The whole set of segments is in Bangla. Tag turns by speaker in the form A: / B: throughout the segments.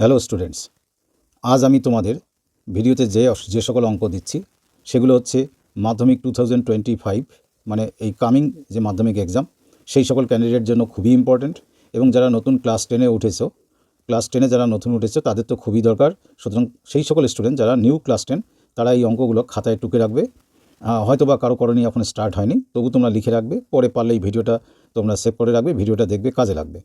A: হ্যালো স্টুডেন্টস আজ আমি তোমাদের ভিডিওতে যে যে সকল অঙ্ক দিচ্ছি, সেগুলো হচ্ছে মাধ্যমিক টু থাউজেন্ড টোয়েন্টি ফাইভ মানে এই কামিং যে মাধ্যমিক এক্সাম সেই সকল ক্যান্ডিডেট জন্য খুবই ইম্পর্ট্যান্ট এবং যারা নতুন ক্লাস টেনে উঠেছো ক্লাস টেনে যারা নতুন উঠেছো, তাদের তো খুবই দরকার। সুতরাং সেই সকল স্টুডেন্ট যারা নিউ ক্লাস টেন তারা এই অঙ্কগুলো খাতায় টুকে রাখবে। হয়তো বা কারও করণীয় এখন স্টার্ট হয়নি, তবু তোমরা লিখে রাখবে, পরে পারলে এই ভিডিওটা তোমরা সেভ করে রাখবে, ভিডিওটা দেখবে, কাজে লাগবে।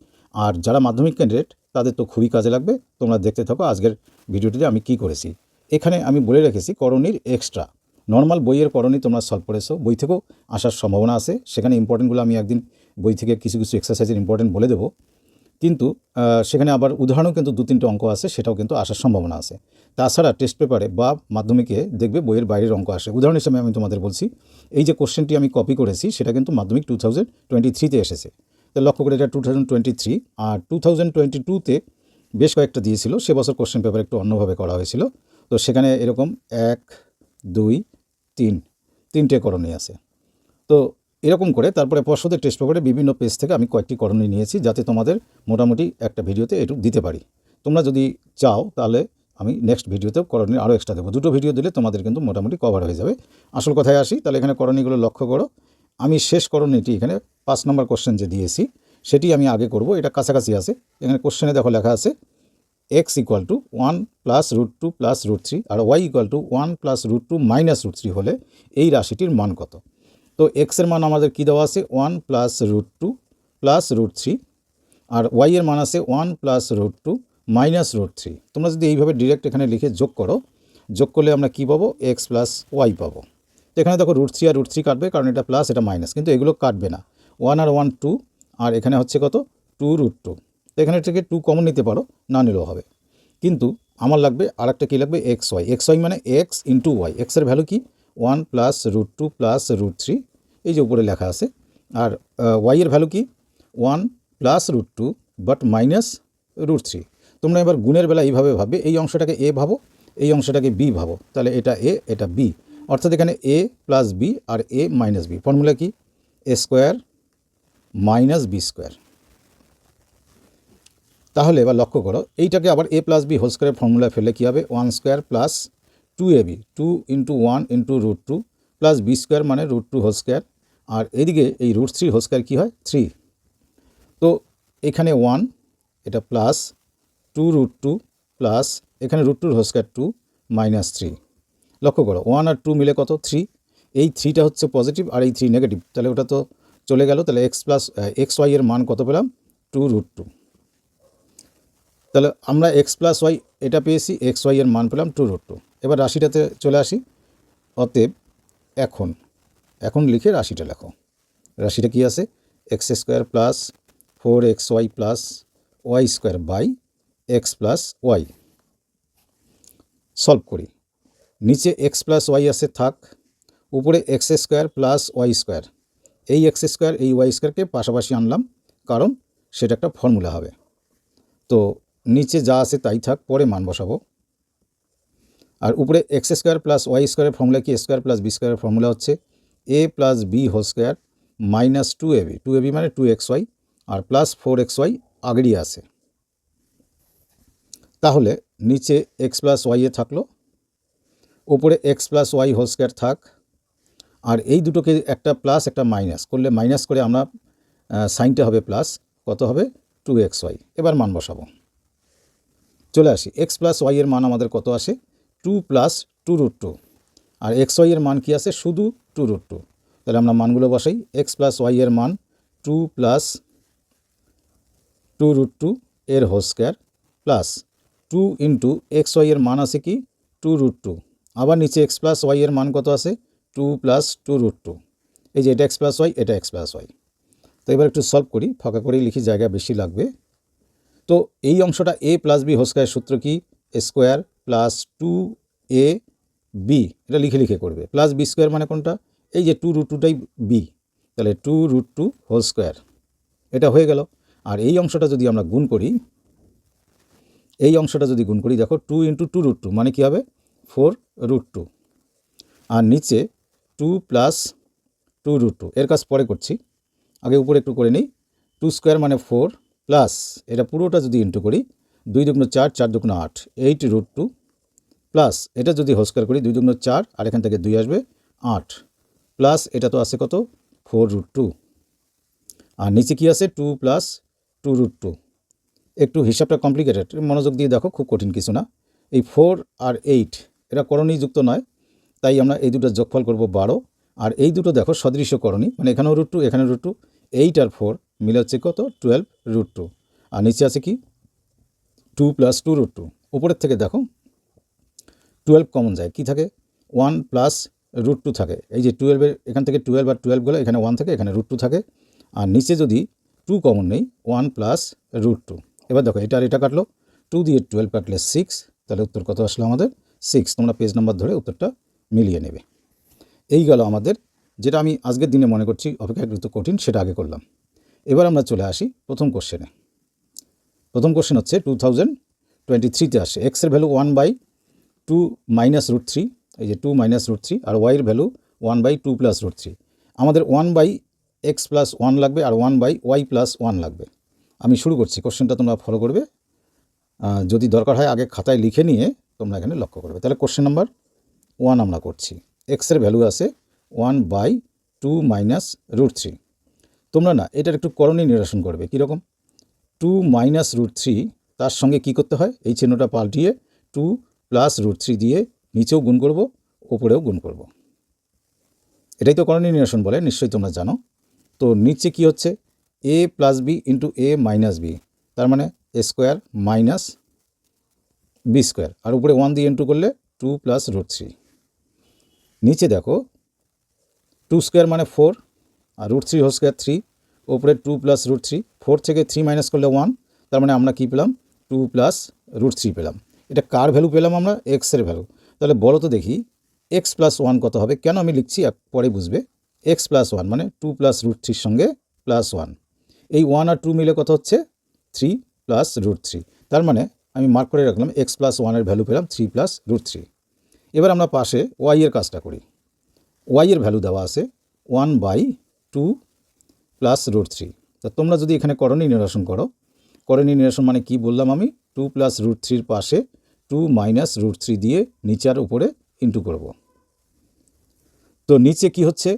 A: আর যারা মাধ্যমিক ক্যান্ডিডেট তাদের তো খুবই কাজে লাগবে। তোমরা দেখতে থাকো আজকের ভিডিওটিতে আমি কি করেছি। এখানে আমি বলে রেখেছি করণীর এক্সট্রা নর্মাল বইয়ের করণী তোমরা সলভ করেছ, বই থেকেও আসার সম্ভাবনা আছে। সেখানে ইম্পর্টেন্টগুলো আমি একদিন বই থেকে কিছু কিছু এক্সারসাইজের ইম্পর্টেন্ট বলে দেবো। কিন্তু সেখানে আবার উদাহরণও কিন্তু দু তিনটে অঙ্ক আছে, সেটাও কিন্তু আসার সম্ভাবনা আছে। তাছাড়া টেস্ট পেপারে বা মাধ্যমিকে দেখবে বইয়ের বাইরের অঙ্ক আসে। উদাহরণ হিসেবে আমি তোমাদের বলছি, এই যে কোশ্চেনটি আমি কপি করেছি, সেটা কিন্তু মাধ্যমিক টু থাউজেন্ড টোয়েন্টি থ্রিতে এসেছে। তো লক্ষ্য করে এটা টু থাউজেন্ড টোয়েন্টি থ্রি আর টু থাউজেন্ড টোয়েন্টি টুতে বেশ কয়েকটা দিয়েছিল। সে বছর কোশ্চেন পেপার একটু অন্যভাবে করা হয়েছিল। তো সেখানে এরকম এক, দুই, তিন, তিনটে করণী আছে। তো এরকম করে তারপরে পর্ষদের টেস্ট পেপারে বিভিন্ন পেজ থেকে আমি কয়েকটি করণী নিয়েছি যাতে তোমাদের মোটামুটি একটা ভিডিওতে এটুকু দিতে পারি। তোমরা যদি চাও তাহলে আমি নেক্সট ভিডিওতে করণী আরও এক্সট্রা দেবো। দুটো ভিডিও দিলে তোমাদের কিন্তু মোটামুটি কভার হয়ে যাবে। আসল কথায় আসি, তাহলে এখানে করণীগুলো লক্ষ্য করো। আমি শেষ করণীটি এখানে পাঁচ নম্বর কোশ্চেন যে দিয়েছি, সেটি আমি আগে করব, এটা কাছাকাছি আছে। এখানে কোশ্চেনে দেখো লেখা আছে X equal to one plus root two plus root three R Y equal to one plus root two minus root three হলে এই রাশিটির মান কত? তো এক্সের মান আমাদের কী দেওয়া আছে? One plus root two plus root three আর ওয়াইয়ের মান আছে one plus root two minus root three তোমরা যদি এইভাবে ডিরেক্ট এখানে লিখে যোগ করো, যোগ করলে আমরা কী পাবো? এক্স প্লাস ওয়াই পাবো। তো এখানে দেখো রুট থ্রি আর রুট থ্রি কাটবে, কারণ এটা প্লাস এটা মাইনাস কিন্তু এগুলো কাটবে না। ওয়ান আর ওয়ান টু, আর এখানে হচ্ছে কত? Two root two. তো এখানে থেকে টু কমন নিতে পারো, না নিলেও হবে। কিন্তু আমার লাগবে আর একটা কী লাগবে? X Y. এক্স ওয়াই মানে এক্স ইন্টু ওয়াই। এক্সের ভ্যালু কি? One plus root two plus root three. এই যে উপরে লেখা আছে। আর ওয়াই এর ভ্যালু কি? One plus root two, but minus root three. তোমরা এবার গুণের বেলা এইভাবে ভাববে, এই অংশটাকে এ ভাবো, এই অংশটাকে বি ভাবো। তাহলে এটা এ, এটা বি। অর্থাৎ এখানে এ প্লাস বি আর এ মাইনাস বি। ফর্মুলা কি? A square minus b square তাহলে এবার লক্ষ্য করো, এইটাকে আবার এ প্লাস বি হোল স্কোয়ারের ফর্মুলা ফেললে কী হবে? One square plus two a b two into one into root two plus b square মানে রুট টু হোল স্কোয়ার আর এদিকে এই রুট থ্রি হোল স্কোয়ার কী হয়? থ্রি তো এখানে ওয়ান এটা plus two root two plus এখানে রুট টুর whole square two minus three লক্ষ্য করো ওয়ান আর টু মিলে কত? থ্রি এই থ্রিটা হচ্ছে পজিটিভ আর এই থ্রি নেগেটিভ তাহলে ওটা তো চলে গেল, তাহলে এক্স প্লাস এক্স ওয়াই এর মান কত পেলাম? টু রুট টু তাহলে আমরা এক্স প্লাস ওয়াই এটা পেয়েছি এক্স ওয়াই এর মান পেলাম টু রুট টু এবার রাশিটাতে চলে আসি। অতএব এখন এখন লিখে রাশিটা লেখো। রাশিটা কি আছে? X square plus four x y plus y square by x plus y solve করি। নিচে এক্স প্লাস ওয়াই আছে, থাক। উপরে x square plus y square এই এক্স স্কোয়ার এই ওয়াই স্কোয়ারকে পাশাপাশি আনলাম। কারণ সেটা একটা ফর্মুলা হবে। তো নিচে যা আছে তাই থাক, পরে মান বসাবো। আর উপরে এক্স স্কোয়ার প্লাস ওয়াই স্কোয়ারের ফর্মুলা কি? স্কোয়ার প্লাস বি স্কোয়ারের ফর্মুলা হচ্ছে a plus b whole square minus two a b two a b মানে টু এক্স ওয়াই আর প্লাস ফোর এক্স ওয়াই আগেরই আছে। তাহলে নিচে এক্স প্লাস ওয়াইয়ে থাকল, উপরে x plus y whole square থাক আর এই দুটোকে একটা প্লাস একটা মাইনাস করলে মাইনাস করে আমরা সাইনটা হবে প্লাস কত হবে? টু এক্স ওয়াই এবার মান বসাবো। চলে আসি। এক্স প্লাস ওয়াই এর মান আমাদের কত আসে? Two plus two root two আর এক্স ওয়াই এর মান কি আছে? শুধু টু রুট টু তাহলে আমরা মানগুলো বসাই। এক্স প্লাস ওয়াই এর মান two plus two root two এর whole square plus two into x y এর মান আছে কি? টু রুট টু আবার নিচে এক্স প্লাস ওয়াই এর মান কত আছে? Two plus two root two এই যে এটা এক্স প্লাস ওয়াই এটা এক্স প্লাস ওয়াই তো এবার একটু সলভ করি, ফাঁকা করেই লিখি, জায়গা বেশি লাগবে। তো এই অংশটা a plus b whole square সূত্র কি? Square plus two a b এটা লিখে লিখে করবে। প্লাস বি স্কোয়ার মানে কোনটা? এই যে টু রুট টুটাই বি তাহলে two root two whole square এটা হয়ে গেল। আর এই অংশটা যদি আমরা গুণ করি, এই অংশটা যদি গুণ করি, দেখো two into two root two মানে কী হবে? ফোর রুট টু আর নিচে two plus two root two. এর কাজ পরে করছি। আগে উপরে একটু করে নিই। টু স্কোয়ার মানে ফোর প্লাস, এটা পুরোটা যদি ইন্টু করি, দুই দুগুণ চার চার দুগুণ আট, এইট রুট টু প্লাস, এটা যদি হোস্কার করি, দুই দুগুণ চার, আর এখান থেকে দুই আসবে আট প্লাস, এটা তো আছে কত? Four root two. আর নিচে কি আছে? Two plus two root two. একটু হিসাবটা কমপ্লিকেটেড মনোযোগ দিয়ে দেখো, খুব কঠিন কিছু না। এই ফোর আর এইট এটা করণীয় যুক্ত নয়। তাই আমরা এই দুটো যোগফল করব বারো। আর এই দুটো দেখো সদৃশ্য করণী মানে এখানেও রুট টু এখানে রুট টু এইট আর ফোর মিলে হচ্ছে কত? টুয়েলভ রুট টু আর নিচে আছে কি? Two plus two root two উপরের থেকে দেখো টুয়েলভ কমন যায়। কি থাকে? ওয়ান প্লাস রুট টু থাকে। এই যে টুয়েলভের এখান থেকে টুয়েলভ আর টুয়েলভগুলো এখানে ওয়ান থাকে, এখানে রুট টু থাকে। আর নিচে যদি টু কমন নেই ওয়ান প্লাস রুট টু এবার দেখো, এটা আর এটা কাটলো। টু দিয়ে টুয়েলভ কাটলে সিক্স তাহলে উত্তর কত আসলো আমাদের? সিক্স তোমরা পেজ নাম্বার ধরে উত্তরটা মিলিয়ে নেবে। এই গেল আমাদের, যেটা আমি আজকের দিনে মনে করছি অপেক্ষাকৃত কঠিন, সেটা আগে করলাম। এবার আমরা চলে আসি প্রথম কোশ্চেনে প্রথম কোশ্চেন হচ্ছে টু থাউজেন্ড টোয়েন্টি থ্রিতে আসে। এক্সের value one by two minus root three এই যে টু মাইনাস রুট থ্রি আর ওয়াইয়ের value one by two plus root three আমাদের one by x plus one লাগবে, আর one by y plus one লাগবে। আমি শুরু করছি কোশ্চেনটা তোমরা ফলো করবে। যদি দরকার হয় আগে খাতায় লিখে নিয়ে তোমরা এখানে লক্ষ্য করবে। তাহলে কোশ্চেন নাম্বার ওয়ান আমরা করছি। এক্সের ভ্যালু আছে one by two minus root three. তোমরা না, এটার একটু করণীয় নিরসন করবে, কীরকম? টু মাইনাস রুট থ্রি, তার সঙ্গে কি করতে হয়? এই চিহ্নটা পাল্টিয়ে টু প্লাস রুট থ্রি দিয়ে নিচেও গুণ করব, ওপরেও গুণ করব। এটাই তো করণীয় নিরসন বলে, নিশ্চয়ই তোমরা জানো। তো নিচে কি হচ্ছে? A plus b into a minus b তার মানে a square minus b square আর উপরে ওয়ান দিয়ে ইন্টু করলে টু প্লাস রুট থ্রি নিচে দেখো টু স্কোয়ার মানে ফোর আর root three whole square three ওপরে two plus root three four থেকে থ্রি মাইনাস করলে ওয়ান তার মানে আমরা কী পেলাম? টু প্লাস রুট থ্রি পেলাম। এটা কার ভ্যালু পেলাম আমরা? এক্সের ভ্যালু তাহলে বলো তো দেখি এক্স প্লাস ওয়ান কত হবে? কেন আমি লিখছি? এক পরে বুঝবে। এক্স প্লাস ওয়ান মানে টু প্লাস রুট থ্রির সঙ্গে প্লাস ওয়ান এই ওয়ান আর টু মিলে কত হচ্ছে? থ্রি প্লাস রুট থ্রি তার মানে আমি মার্ক করে রাখলাম এক্স প্লাস ওয়ানের ভ্যালু পেলাম থ্রি প্লাস রুট থ্রি এবার আমরা পাশে ওয়াই এর কাজটা করি। ওয়াই এর ভ্যালু দেওয়া আছে one by two plus root three তা তোমরা যদি এখানে করণীয় নিরসন করো করণীয় নিরসন মানে কি বললাম আমি? টু প্লাস রুট থ্রির পাশে টু মাইনাস রুট থ্রি দিয়ে নিচে আর উপরে ইন্টু করব। তো নিচে কি হচ্ছে?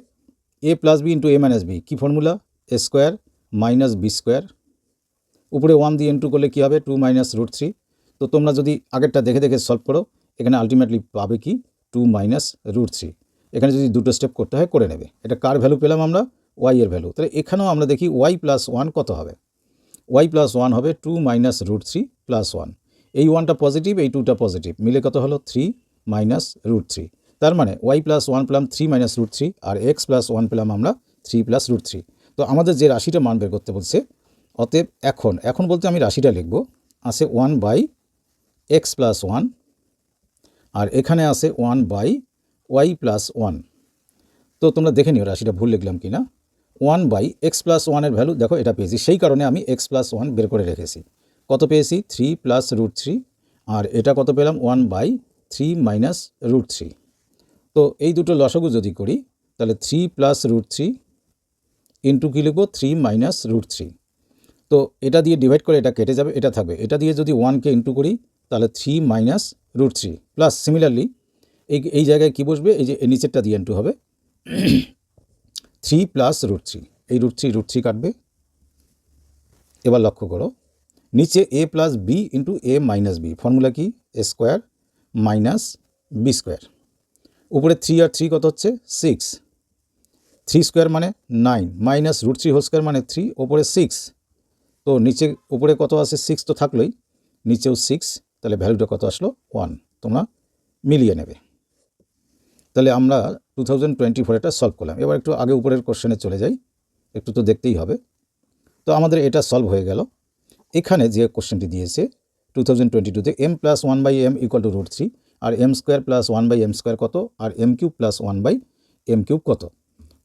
A: A plus b into a minus b key formula a square minus b square উপরে ওয়ান দিয়ে ইন্টু করলে কী হবে? টু মাইনাস রুট থ্রি তো তোমরা যদি আগেরটা দেখে দেখে সলভ করো এখানে আলটিমেটলি পাবে কি? টু মাইনাস রুট থ্রি এখানে যদি দুটো স্টেপ করতে হয়, করে নেবে। এটা কার ভ্যালু পেলাম আমরা? ওয়াই এর ভ্যালু তাহলে এখানেও আমরা দেখি ওয়াই প্লাস ওয়ান কত হবে? ওয়াই প্লাস ওয়ান হবে two minus root three plus one এই ওয়ানটা পজিটিভ এই টুটা পজিটিভ মিলে কত হলো? থ্রি মাইনাস রুট থ্রি তার মানে ওয়াই প্লাস ওয়ান পেলাম থ্রি মাইনাস রুট থ্রি আর এক্স প্লাস ওয়ান পেলাম আমরা থ্রি প্লাস রুট থ্রি তো আমাদের যে রাশিটা মান বের করতে বলছে, অতএব এখন এখন বলতে আমি রাশিটা লিখব। আছে one by x plus one আর এখানে আছে one by y plus one তো তোমরা দেখে নিও রাশিটা, ভুল লিখলাম কি না ওয়ান বাই এক্স প্লাস ওয়ানের ভ্যালু দেখো এটা পেয়েছি। সেই কারণে আমি এক্স প্লাস ওয়ান বের করে রেখেছি। কত পেয়েছি? থ্রি প্লাস রুট থ্রি আর এটা কত পেলাম? One by three minus root three তো এই দুটো লসগু যদি করি, তাহলে three plus root three into কী লিখব? থ্রি মাইনাস রুট থ্রি তো এটা দিয়ে ডিভাইড করে এটা কেটে যাবে, এটা থাকবে। এটা দিয়ে যদি ওয়ানকে ইন্টু করি তাহলে three minus root three plus similarly এই এই জায়গায় কী বসবে? এই যে নিচেরটা দিয়ে ইন্টু হবে। থ্রি প্লাস রুট থ্রি এই রুট থ্রি রুট থ্রি কাটবে। এবার লক্ষ্য করো। নিচে a plus b into a minus b formula কি? A square minus b square উপরে থ্রি আর থ্রি কত হচ্ছে? সিক্স থ্রি স্কোয়ার মানে nine minus root three whole square মানে থ্রি ওপরে সিক্স তো নিচে, উপরে কত আছে? সিক্স তো থাকলোই। নিচেও সিক্স তাহলে ভ্যালুটা কত আসলো? ওয়ান তোমরা মিলিয়ে নেবে। তাহলে আমরা টু থাউজেন্ড টোয়েন্টি ফোর এটা সলভ করলাম। এবার একটু আগে উপরের কোশ্চেনে চলে যাই। একটু তো দেখতেই হবে। তো আমাদের এটা সলভ হয়ে গেল। এখানে যে কোশ্চেনটি দিয়েছে টু থাউজেন্ড টোয়েন্টি টুতে m plus one by m equal to root three R m square plus one by m square কত? আর m cube plus one by m cube কত?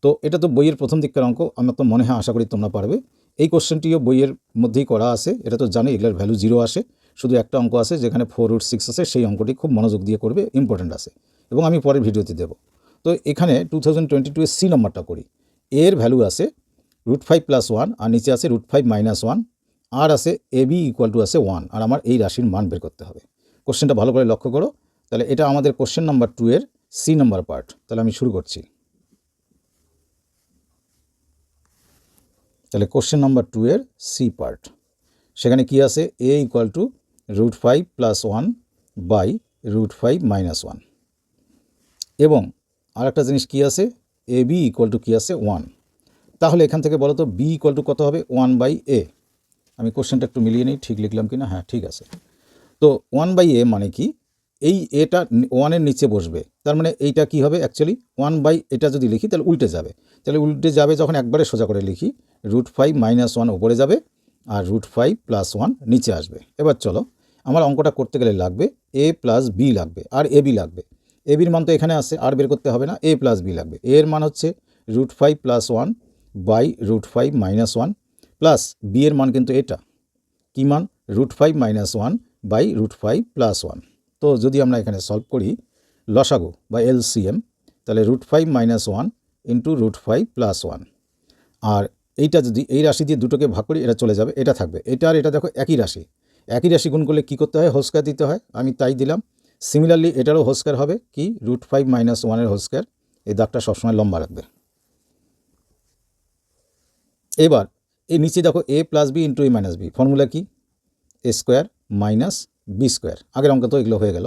A: তো এটা তো বইয়ের প্রথম দিককার অঙ্ক। আমার তো মনে হয় আশা করি তোমরা পারবে। এই কোশ্চেনটিও বইয়ের মধ্যেই করা আছে। এটা তো জানি, এগুলোর ভ্যালু জিরো আসে। শুধু একটা অঙ্ক আছে যেখানে ফোর রুট সিক্স আছে, সেই অঙ্কটি খুব মনোযোগ দিয়ে করবে ইম্পর্ট্যান্ট আছে। এবং আমি পরের ভিডিওতে দেবো। তো এখানে টু থাউজেন্ড টোয়েন্টি টু এর সি নম্বরটা করি। এর ভ্যালু আছে রুট ফাইভ প্লাস ওয়ান আর নিচে আছে রুট ফাইভ মাইনাস ওয়ান আর আছে এ বি ইকুয়াল টু আছে ওয়ান আর আমার এই রাশির মান বের করতে হবে। কোশ্চেনটা ভালো করে লক্ষ্য করো। তাহলে এটা আমাদের কোশ্চেন নাম্বার টু এর সি নাম্বার পার্ট তাহলে আমি শুরু করছি। তাহলে কোশ্চেন নাম্বার টু এর সি পার্ট সেখানে কি আছে? A equal to root five plus one by root five minus one এবং আরেকটা জিনিস কি আছে? এ বি ইকুয়াল টু কী আছে? ওয়ান তাহলে এখান থেকে বলো তো বি ইকুয়াল টু কত হবে? ওয়ান বাই এ আমি কোশ্চেনটা একটু মিলিয়ে নিই, ঠিক লিখলাম কি না হ্যাঁ ঠিক আছে। তো ওয়ান বাই এ মানে কি? এই এটা ওয়ানের নিচে বসবে। তার মানে এইটা কি হবে অ্যাকচুয়ালি ওয়ান বাই এটা যদি লিখি, তাহলে উল্টে যাবে। তাহলে উল্টে যাবে যখন একবারে সোজা করে লিখি রুট ফাইভ মাইনাস ওয়ান ওপরে যাবে আর রুট ফাইভ প্লাস ওয়ান নিচে আসবে। এবার চলো আমার অঙ্কটা করতে গেলে লাগবে এ প্লাস বি লাগবে, আর এ বি লাগবে। এ বির মান তো এখানে আছে, আর বের করতে হবে না এ প্লাস বি লাগবে। এর মান হচ্ছে root five plus one by root five minus one plus b এর মান কিন্তু এটা। কী মান? Root five minus one by root five plus one তো যদি আমরা এখানে সলভ করি, লসাগু বা এলসিএম তাহলে root five minus one into root five plus one আর এইটা যদি এই রাশি দিয়ে দুটোকে ভাগ করি, এটা চলে যাবে, এটা থাকবে। এটা আর এটা দেখো একই রাশি। একই রাশি গুণ করলে কী করতে হয়? হোস্কার দিতে হয়। আমি তাই দিলাম। সিমিলারলি এটারও হোস্কার হবে কি? রুট ফাইভ মাইনাস ওয়ানের হোস্কার। এই দাগটা সবসময় লম্বা রাখবে। এবার, এই নিচে দেখো a plus b into a minus b formula কি? A square minus b square আগের অঙ্ক তো এগুলো হয়ে গেল।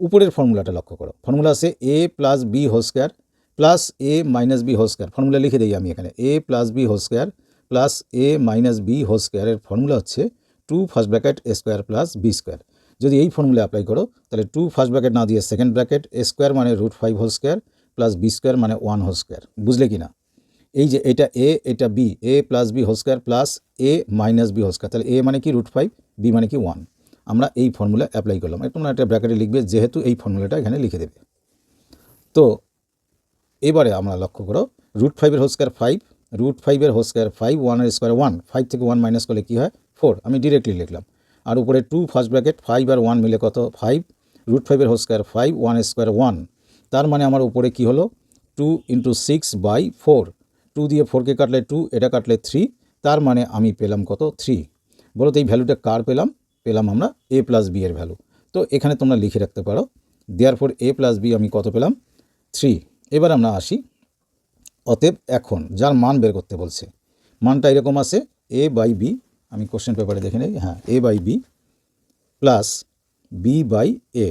A: উপরের ফর্মুলাটা লক্ষ্য করো। ফর্মুলা আছে a plus b whole square plus a minus b whole square formula লিখে দিই আমি এখানে। A plus b whole square plus a minus b হোস্কোয়ারের formula হচ্ছে two first bracket a square plus b square যদি এই ফর্মুলা অ্যাপ্লাই করো, তাহলে টু ফার্স্ট ব্র্যাকেট না দিয়ে সেকেন্ড ব্র্যাকেট এ স্কোয়ার মানে root five whole square plus b square মানে ওয়ান হোল স্কোয়ার বুঝলে কি না এই যে এটা এ এটা b a plus b whole square plus a minus b whole square তাহলে এ মানে কি রুট ফাইভ বি মানে কি ওয়ান আমরা এই ফর্মুলা অ্যাপ্লাই করলাম। তোমরা একটা ব্র্যাকেটে লিখবে, যেহেতু এই ফর্মুলাটা এখানে লিখে দেবে। তো, এবারে আমরা লক্ষ্য করো রুট ফাইভের হোল স্কোয়ার ফাইভ রুট ফাইভের হোল স্কোয়ার ফাইভ ওয়ানের স্কোয়ার ওয়ান ফাইভ থেকে ওয়ান মাইনাস করলে কী হয়? ফোর, আমি ডিরেক্টলি লিখলাম। আর উপরে টু ফার্স্ট ব্র্যাকেট ফাইভ আর ওয়ান মিলে কত? ফাইভ রুট ফাইভের whole square five one square one তার মানে আমার উপরে কি হলো? Two into six by four two দিয়ে ফোরকে কাটলে টু এটা কাটলে থ্রি তার মানে আমি পেলাম কত? থ্রি বলো তো এই ভ্যালুটা কার পেলাম? পেলাম আমরা এ প্লাস বি এর ভ্যালু তো এখানে তোমরা লিখে রাখতে পারো। দেওয়ার ফোর এ প্লাস বি আমি কত পেলাম? থ্রি এবার আমরা আসি অতএব এখন, যার মান বের করতে বলছে। মানটা এরকম আছে এ বাই বি আমি কোশ্চেন পেপারে দেখে নিই হ্যাঁ a by b plus b by a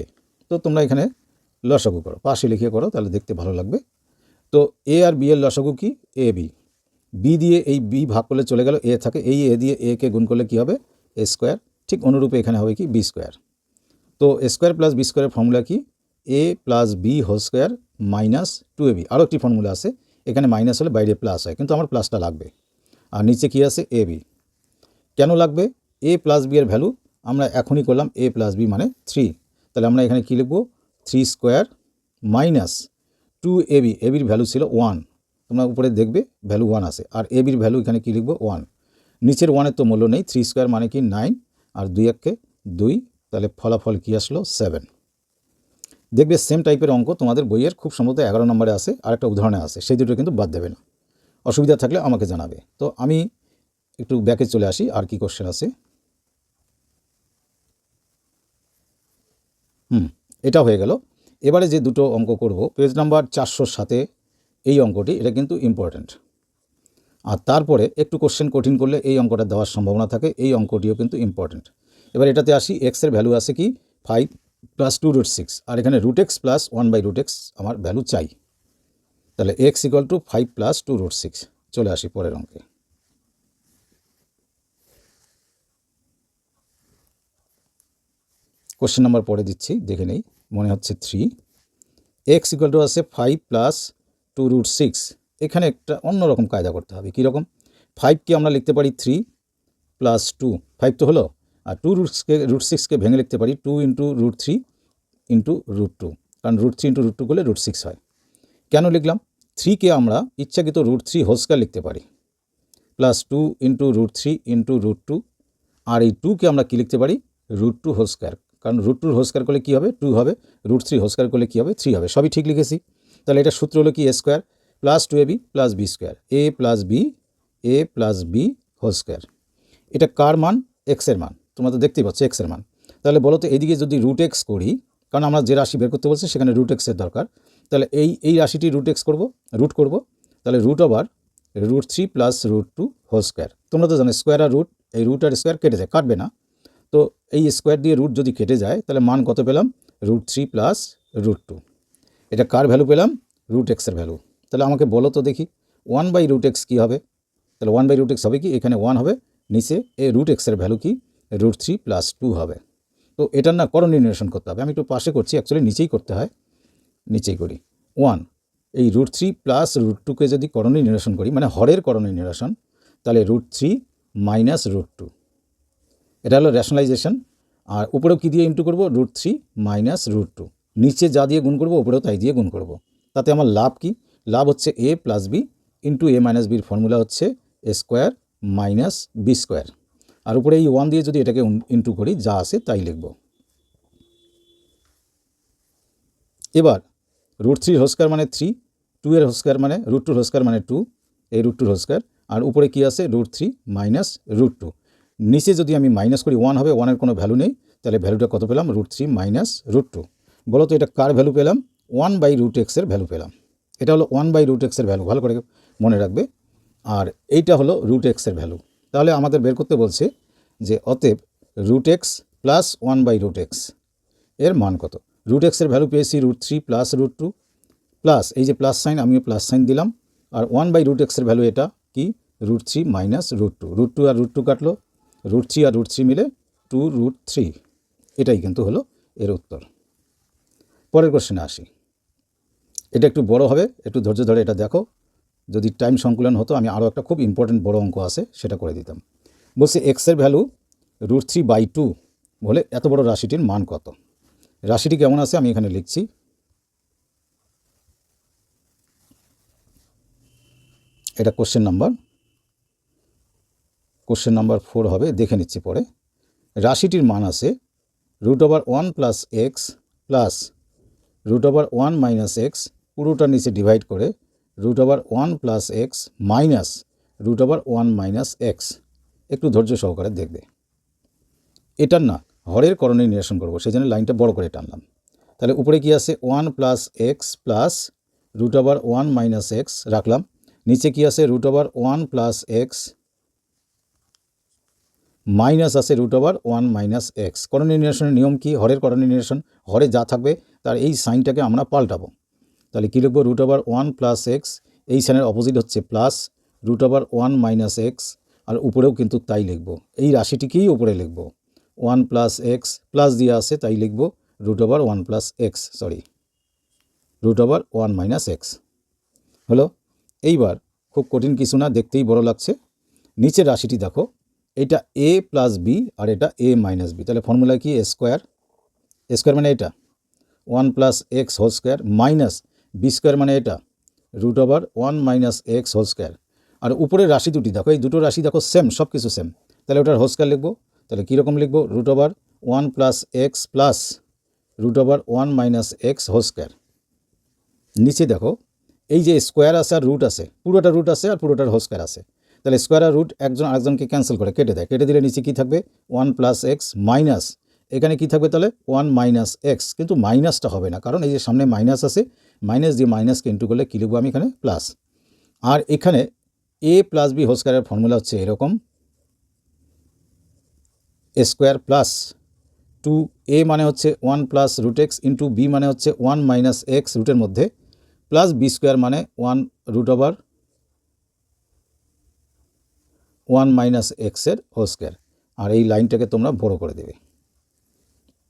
A: তো তোমরা এখানে লসাগু করো, পাশে লিখে করো, তাহলে দেখতে ভালো লাগবে। তো এ আর বি এর লসাগু কি? এ বি বি দিয়ে এই বি ভাগ করলে চলে গেল এ থাকে, এই এ দিয়ে এ কে গুণ করলে কী হবে? এ স্কোয়ার ঠিক অনুরূপে এখানে হবে কি? বি স্কোয়ার তো স্কোয়ার প্লাস বি স্কোয়ারের ফর্মুলা কি? A plus b whole square minus two a b আরও একটি ফর্মুলা আছে, এখানে মাইনাস হলে বাইরে প্লাস হয়, কিন্তু আমার প্লাসটা লাগবে। আর নিচে কী আছে? এ বি কেন লাগবে? এ প্লাস বি এর ভ্যালু আমরা এখনই করলাম এ প্লাস বি মানে থ্রি তাহলে আমরা এখানে কী লিখব? Three square minus two a b a বির ভ্যালু ছিল ওয়ান তোমরা উপরে দেখবে ভ্যালু ওয়ান আছে। আর এবির ভ্যালু এখানে কী লিখব? ওয়ান নিচের ওয়ানের তো মূল্য নেই। থ্রি স্কোয়ার মানে কি নাইন আর দুই এককে দুই। তাহলে ফলাফল কী আসলো? সেভেন দেখবে সেম টাইপের অঙ্ক তোমাদের বইয়ের খুব সম্ভবত এগারো নম্বরে আছে। আর একটা উদাহরণে আছে। সেই দুটো কিন্তু বাদ দেবে না। অসুবিধা থাকলে আমাকে জানাবে। তো আমি একটু ব্যাকে চলে আসি, আর কি কোশ্চেন আছে? হুম, এটা হয়ে গেল। এবারে যে দুটো অঙ্ক করব পেজ নাম্বার চারশোর সাথে এই অঙ্কটি, এটা কিন্তু ইম্পর্ট্যান্ট আর তারপরে একটু কোশ্চেন কঠিন করলে এই অঙ্কটা দেওয়ার সম্ভাবনা থাকে, এই অঙ্কটিও কিন্তু ইম্পর্ট্যান্ট এবার এটাতে আসি এক্সের ভ্যালু আছে কি? Five plus two root six আর এখানে root x plus one by root x আমার ভ্যালু চাই। তাহলে x equal to five plus two root six চলে আসি পরের অঙ্কে। কোশ্চেন নাম্বার পরে দিচ্ছি, দেখে নেই, মনে হচ্ছে থ্রি এক্স ইকুয়াল টু আছে five plus two root six এখানে একটা অন্যরকম কায়দা করতে হবে কীরকম ফাইভকে আমরা লিখতে পারি থ্রি প্লাস টু ফাইভ তো হলো, আর টু রুটসকে রুট সিক্সকে ভেঙে লিখতে পারি two into root three into root two কারণ root three into root two করলে রুট সিক্স হয়। কেন লিখলাম? থ্রিকে আমরা ইচ্ছাকৃত রুট থ্রি হোস্কার লিখতে পারি। Plus two into root three into root two আর এই টুকে আমরা কী লিখতে পারি? রুট টু হোস্কার কারণ রুট টুর হোস্কার করলে কী হবে? টু হবে। রুট থ্রি হোস্কার করলে কী হবে? থ্রি হবে। সবই ঠিক লিখেছি। তাহলে এটা সূত্র হলো কি? A square plus two a b plus b square a plus b a plus b whole square এটা কার মান? এক্সের মান। তোমরা তো দেখতেই পাচ্ছ এক্সের মান। তাহলে বলো তো এইদিকে যদি রুট এক্স করি, কারণ আমরা যে রাশি বের করতে বলছি, সেখানে রুট এক্সের দরকার। তাহলে এই এই রাশিটি রুট এক্স করব রুট করব। তাহলে root over root three plus root two whole square তোমরা তো জানো স্কোয়ার আর রুট এই রুট আর স্কোয়ার কেটে যায়, কাটবে না। তো এই স্কোয়ার দিয়ে রুট যদি কেটে যায়, তাহলে মান কত পেলাম? Root three plus root two এটা কার ভ্যালু পেলাম? রুট এক্সের ভ্যালু তাহলে আমাকে বলো তো দেখি ওয়ান বাই রুট এক্স কী হবে? তাহলে ওয়ান বাই রুট এক্স হবে কি? এখানে ওয়ান হবে, নিচে এ রুট এক্সের ভ্যালু কি? রুট থ্রি প্লাস টু হবে। তো এটার না করণ নির্ণয়েশন করতে হবে। আমি একটু পাশে করছি অ্যাকচুয়ালি নিচেই করতে হয়। নিচেই করি। ওয়ান এই রুট থ্রি প্লাস রুট টুকে যদি করণী নিরসন করি মানে হরের করণী নিরসন তাহলে root three minus root two এটা হলো রেশনালাইজেশন আর উপরেও কী দিয়ে ইন্টু করব? Root three minus root two নিচে যা দিয়ে গুণ করব, উপরেও তাই দিয়ে গুণ করব। তাতে আমার লাভ কি? লাভ হচ্ছে a plus b into a minus বির ফর্মুলা হচ্ছে a square minus b square আর উপরে এই ওয়ান দিয়ে যদি এটাকে ইন্টু করি, যা আসে তাই লিখব। এবার রুট থ্রি হোস্কার মানে থ্রি টু এর হোস্কার মানে রুট টুর হোস্কার মানে টু এই রুট টুর হোস্কার আর উপরে কী আছে root three minus root two নিচে যদি আমি মাইনাস করি ওয়ান হবে ওয়ানের কোনো ভ্যালু নেই, তাহলে ভ্যালুটা কত পেলাম? Root three minus root two বলো তো এটা কার ভ্যালু পেলাম? ওয়ান বাই রুট এক্সের ভ্যালু পেলাম। এটা হলো ওয়ান বাই রুট এক্সের ভ্যালু ভালো করে মনে রাখবে। আর এইটা হলো রুট এক্সের ভ্যালু তাহলে আমাদের বের করতে বলছে যে অতএব root x plus one by root এক্সের মান কত? রুট এক্সের ভ্যালু পেয়েছি root three plus root two plus এই যে প্লাস সাইন আমিও প্লাস সাইন দিলাম। আর ওয়ান বাই রুট এক্সের ভ্যালু এটা কি? Root three minus root two root two আর রুট টু কাটলো। রুট থ্রি আর রুট থ্রি মিলে টু রুট থ্রি এটাই কিন্তু হলো এর উত্তর। পরের কোশ্চেনে আসি। এটা একটু বড় হবে, একটু ধৈর্য ধরে এটা দেখো। যদি টাইম সংকুলন হতো, আমি আরও একটা খুব ইম্পর্টেন্ট বড় অঙ্ক আছে, সেটা করে দিতাম। বলছি এক্সের value root three by two বলে এত বড় রাশিটির মান কত? রাশিটি কেমন আছে আমি এখানে লিখছি। এটা question number question number four হবে, দেখে নিচ্ছি পরে। রাশিটির মান আছে root over one plus x plus root over one minus x পুরোটা নিচে ডিভাইড করে root over one plus x minus root over one minus x একটু ধৈর্য সহকারে দেখবে। এটার না, হরের করণে নিরসন করব, সেই জন্য লাইনটা বড় করে টানলাম। তাহলে উপরে কি আছে? One plus x plus root over one minus x রাখলাম। নিচে কি আছে? Root over one plus x minus আছে root over one minus x. করণীয় নিয়ম কি? হরের করণীয় হরে যা থাকবে, তার এই সাইনটাকে আমরা পাল্টাবো। তাহলে কী লিখব? Root over one plus x, এই সাইনের অপোজিট হচ্ছে plus, root over one minus x, আর উপরেও কিন্তু তাই লিখব। এই রাশিটিকেই উপরে লিখব। ওয়ান প্লাস এক্স প্লাস দিয়ে আছে, তাই লিখব root over one plus x, sorry, root over one minus x. হলো? এইবার খুব কঠিন কিছু না, দেখতেই বড় লাগছে। নিচের রাশিটি দেখো। এটা এ প্লাস বি আর এটা এ মাইনাস বি তাহলে ফর্মুলা কি? এ স্কোয়ার এ স্কোয়ার মানে এটা। One plus x whole square minus b square মানে এটা। Root over one minus x whole square আর উপরের রাশি দুটি দেখো, এই দুটো রাশি দেখো সেম সব কিছু সেম তাহলে ওটার হোল স্কোয়ার লিখব। তাহলে কীরকম লিখব? Root over one plus x plus root over one minus x whole square নিচে দেখো, এই যে স্কোয়ার আছে আর রুট আছে, পুরোটা রুট আছে আর পুরোটার হোল স্কোয়ার আছে। তাহলে স্কোয়ার আর রুট একজন আরেকজনকে ক্যান্সেল করে, কেটে দেয়। কেটে দিলে নিচে কী থাকবে? ওয়ান প্লাস এক্স মাইনাস এখানে কী থাকবে তাহলে? ওয়ান মাইনাস এক্স কিন্তু মাইনাসটা হবে না, কারণ এই যে সামনে মাইনাস আছে মাইনাস দিয়ে মাইনাসকে ইন্টু করলে কী লিখব আমি এখানে? প্লাস আর এখানে এ প্লাস বি হোল স্কোয়ারের ফর্মুলা হচ্ছে এরকম। A square plus two a মানে হচ্ছে one plus root x into b মানে হচ্ছে ওয়ান মাইনাস এক্স রুটের মধ্যে। প্লাস বি স্কোয়ার মানে one root over one minus এক্সের হোল স্কোয়ার। আর এই লাইনটাকে তোমরা বড় করে দেবে।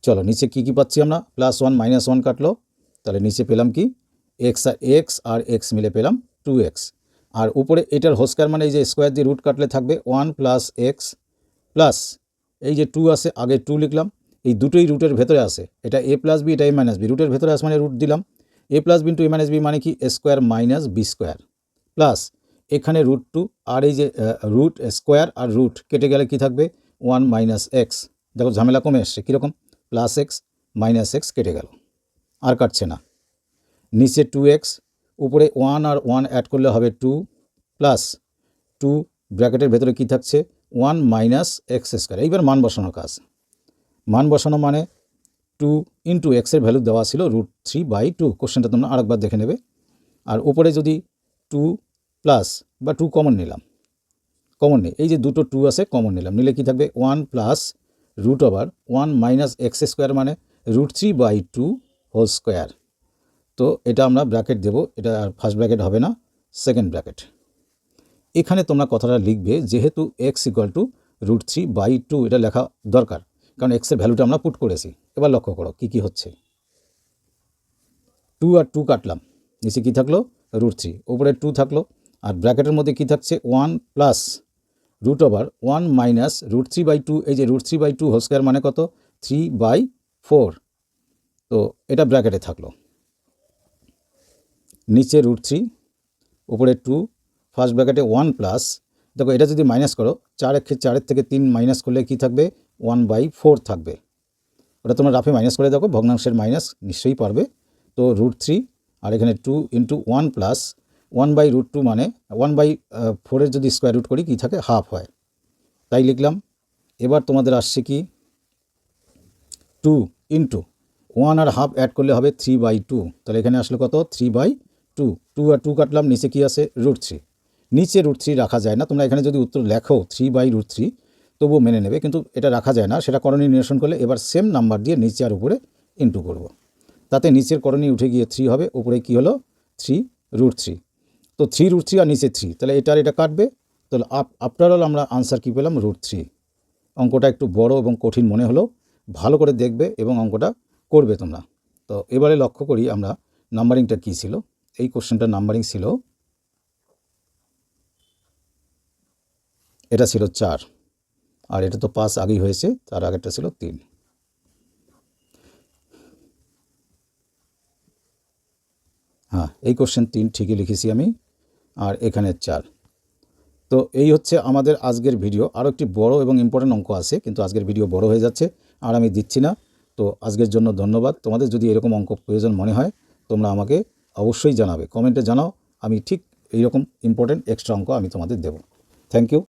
A: চলো, নিচে কি কি পাচ্ছি আমরা? প্লাস ওয়ান, মাইনাস ওয়ান কাটলো। তাহলে নিচে পেলাম কি? এক্স আর এক্স আর এক্স মিলে পেলাম টু এক্স। আর উপরে এটার হোল স্কোয়ার মানে এই যে স্কোয়ার দিয়ে রুট কাটলে থাকবে ওয়ান প্লাস এক্স প্লাস এই যে টু আছে, আগে টু লিখলাম। এই দুটোই রুটের ভেতরে আসে এটা এ প্লাস বি, এটা এ মাইনাস বি। রুটের ভেতরে আছে মানে রুট দিলাম। A plus b into a minus b মানে কি? Square minus b square. Plus এখানে রুট টু আর এই যে রুট স্কোয়ার আর রুট কেটে গেলে কি থাকবে? ওয়ান মাইনাস এক্স দেখো ঝামেলা কমে এসছে, কীরকম? প্লাস এক্স মাইনাস এক্স কেটে গেল, আর কাটছে না। নিচে টু এক্স উপরে ওয়ান আর ওয়ান অ্যাড করলে হবে টু প্লাস টু ব্র্যাকেটের ভেতরে কী থাকছে? ওয়ান মাইনাস এক্স স্কোয়ার এইবার মান বসানোর কাজ। মান বসানো মানে টু ইন্টু এক্সের ভ্যালু দেওয়া ছিল রুট থ্রি বাই টু কোশ্চেনটা তোমরা আরেকবার দেখে নেবে। আর উপরে যদি টু প্লাস বা টু কমন নিলাম। কমন নেই। এই যে দুটো টু আছে কমন নিলাম। নিলে কি থাকবে? One plus root over one minus x square মানে root three by two whole square তো এটা আমরা ব্র্যাকেট দেব। এটা আর ফার্স্ট ব্র্যাকেট হবে না সেকেন্ড ব্র্যাকেট এখানে তোমরা কথাটা লিখবে, যেহেতু x equal to root three by two এটা লেখা দরকার। কারণ এক্সের ভ্যালুটা আমরা পুট করেছি। এবার লক্ষ্য করো, কী কী হচ্ছে? টু আর টু কাটলাম। নিচে কী থাকল? রুট থ্রি ওপরে টু থাকল। আর ব্র্যাকেটের মধ্যে কী থাকছে? One plus root over one minus root three by two, এই যে root three by two whole square মানে কত? Three by four. তো এটা ব্র্যাকেটে থাকল। নিচে রুট থ্রি, উপরে টু, ফার্স্ট ব্র্যাকেটে ওয়ান প্লাস। দেখো এটা যদি মাইনাস করো চার একে চারের থেকে তিন মাইনাস করলে কি থাকবে? ওয়ান বাই ফোর থাকবে। ওটা তোমরা রাফে মাইনাস করে দেখো, ভগ্নাংশের মাইনাস নিশ্চয়ই পারবে। তো রুট থ্রি, আর এখানে two into one plus one by root two মানে ওয়ান বাই ফোরের যদি স্কোয়ার রুট করি, কী থাকে? হাফ হয়। তাই লিখলাম, এবার তোমাদের আসছে কি? টু ইন্টু ওয়ান আর হাফ অ্যাড করলে হবে থ্রি বাই টু তাহলে এখানে আসলে কত? থ্রি বাই টু টু আর টু কাটলাম, নিচে কি আছে? রুট থ্রি নিচে রুট থ্রি রাখা যায় না। তোমরা এখানে যদি উত্তর লেখো থ্রি বাই রুট থ্রি তবুও মেনে নেবে, কিন্তু এটা রাখা যায় না। সেটা করণীয় নিরসন করলে এবার সেম নাম্বার দিয়ে নিচে আর উপরে ইন্টু করব। তাতে নিচের করণীয় উঠে গিয়ে থ্রি হবে, উপরে কি হলো? থ্রি রুট থ্রি তো থ্রি রুট থ্রি আর নিচে থ্রি তাহলে এটার এটা কাটবে। তাহলে আপ আফটার অল আমরা আনসার কী পেলাম? রুট থ্রি অঙ্কটা একটু বড় এবং কঠিন মনে হলো ভালো করে দেখবে এবং অঙ্কটা করবে তোমরা। তো এবারে লক্ষ্য করি আমরা নাম্বারিংটা কী ছিল? এই কোশ্চেনটার নাম্বারিং ছিল এটা ছিল চার। আর এটা তো পাঁচ আগেই হয়েছে, তার আগেরটা ছিল তিন। হ্যাঁ এই কোশ্চেন তিন ঠিকই লিখেছি আমি। আর এখানে চার। তো এই হচ্ছে আমাদের আজকের ভিডিও। আরও একটি বড় এবং ইম্পর্টেন্ট অঙ্ক আছে, কিন্তু আজকের ভিডিও বড় হয়ে যাচ্ছে আর আমি দিচ্ছি না। তো আজকের জন্য ধন্যবাদ। তোমাদের যদি এরকম অঙ্ক প্রয়োজন মনে হয়, তোমরা আমাকে অবশ্যই জানাবে। কমেন্টে জানাও, আমি ঠিক এইরকম ইম্পর্টেন্ট এক্সট্রা অঙ্ক আমি তোমাদের দেব। Thank you